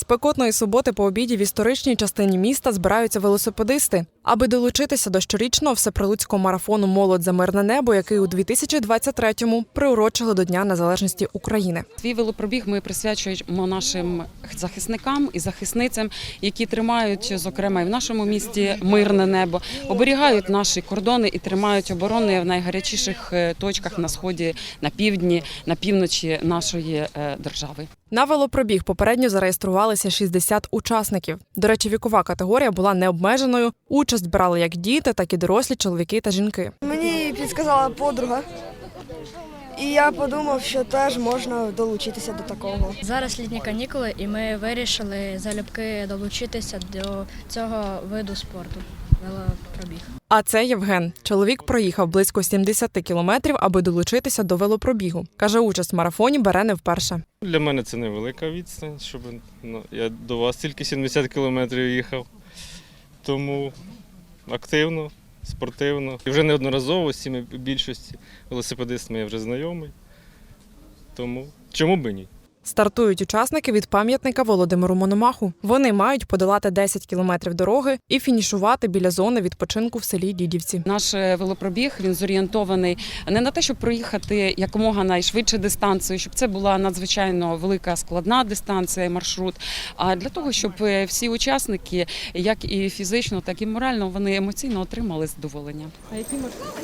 Спекотної суботи по обіді в історичній частині міста збираються велосипедисти, аби долучитися до щорічного всеприлуцького марафону Молодь за мирне небо, який у 2023-му приурочили до Дня Незалежності України. Свій велопробіг ми присвячуємо нашим захисникам і захисницям, які тримають, зокрема, і в нашому місті мирне небо, оберігають наші кордони і тримають оборони в найгарячіших е, точках на сході, на півдні, на півночі нашої е, держави. На велопробіг попередньо зареєструвалися 60 учасників. До речі, вікова категорія була необмеженою. Участь брали як діти, так і дорослі чоловіки та жінки. Мені підказала подруга, і я подумав, що теж можна долучитися до такого. Зараз літні канікули, і ми вирішили залюбки долучитися до цього виду спорту велопробіг. А це Євген. Чоловік проїхав близько 70 кілометрів, аби долучитися до велопробігу. Каже, участь в марафоні бере не вперше. Для мене це невелика відстань, щоб ну, я до вас тільки 70 кілометрів їхав. Тому активно, спортивно. І вже неодноразово з більшості велосипедистами я вже знайомий. Тому чому б і ні? Стартують учасники від пам'ятника Володимиру Мономаху. Вони мають подолати 10 кілометрів дороги і фінішувати біля зони відпочинку в селі Дідівці. Наш е, велопробіг він зорієнтований не на те, щоб проїхати якомога найшвидше дистанцію, щоб це була надзвичайно велика складна дистанція і маршрут. А для того, щоб е, всі учасники, як і фізично, так і морально, вони емоційно отримали задоволення. А які маршрути?